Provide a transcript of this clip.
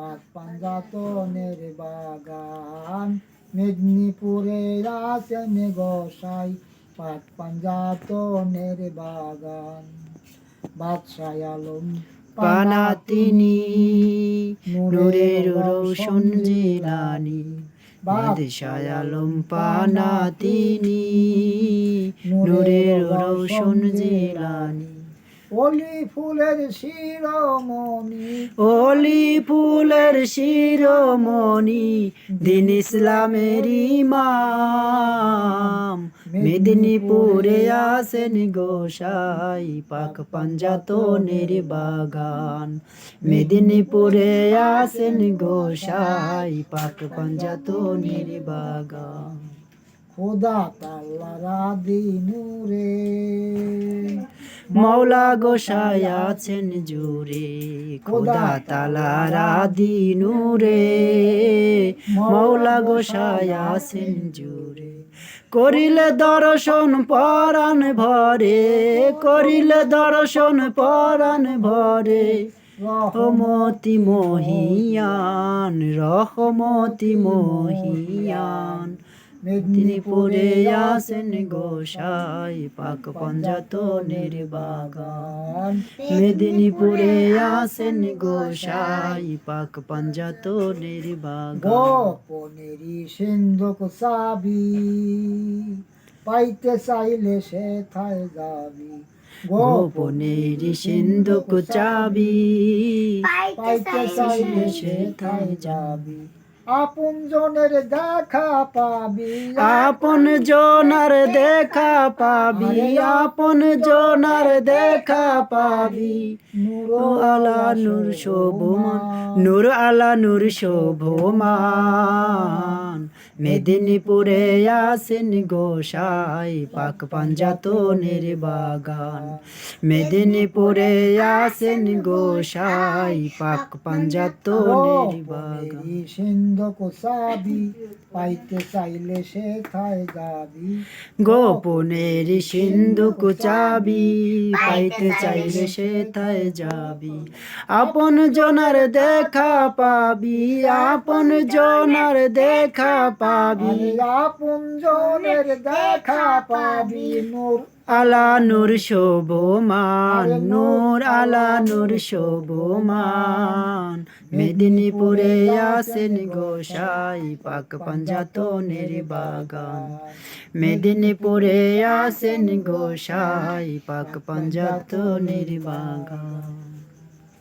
পাক পাঞ্জাতনের বাগান। মেদিনীপুরে আছেন গোসাই পাক পাঞ্জাতনের বাগান। বাদশাহ আলম পানা তিনি নূরের রোশন জিলানি বাদশাহ আলম পানা তিনি নূরের রোশন জিলানি অলি ফুলের শিরোমণি। ওলি ফুলের শিরোমণি দিন ইসলামের ইমাম। মেদিনীপুরে আসেন গোসাই পাক পাঞ্জাতনের বাগান মেদিনীপুরে আসেন গোসাই পাক পাঞ্জাতনের বাগান খোদা তাল্লারা দিনুরে মৌলা গোসাই আছেন জুড়ে, খোদা তালারা দিনুরে মৌলা গোসাই আছেন জুড়ে, করিলে দর্শন পরাণ ভরে, করিলে দর্শন পরাণ ভরে। রহমতি মহিয়ান রহমতি মহিয়ান মেদিনীপুরে আসেন গোসাই পাক পঞ্জাতনের বাগান মেদিনীপুরে আসেন গোসাই পাক পঞ্জাতনের বাগান গোপনেরই সিন্ধুক চাবি পাইতে চাইলে সে থায় যাবি। গোপনের সিন্ধুক চাবি পাইতে চাইলে সে থায় যাবি। আপন জনের দেখা পাবি। আপন জনার দেখা পাবি আপন জনার দেখা পাবি। নূর আলা নূর শোভমান। নূর আলা নূর শোভমান। মেদিনীপুরে আসেন গোসাই পাক পাঞ্জাতনের বাগান। মেদিনীপুরে আসেন গোসাই পাক পাঞ্জাতনের বাগান। গোপনেরই সিন্ধুক পাইতে চাইলে সে থায় যাবি গোপনের সিন্ধুক চাবি পাইতে চাইলে সেথায় যাবি। আপন জনার দেখা পাবি আপন জনার দেখা পাবি আপন জনের দেখা পাবি। নূর আলা নূর শোভমান। নূর আলা নূর শোভমান। মেদিনীপুরে আসেন গোসাই পাক পাঞ্জাতনের বাগান। মেদিনীপুরে আসেন গোসাই পাক পাঞ্জাতনের বাগান।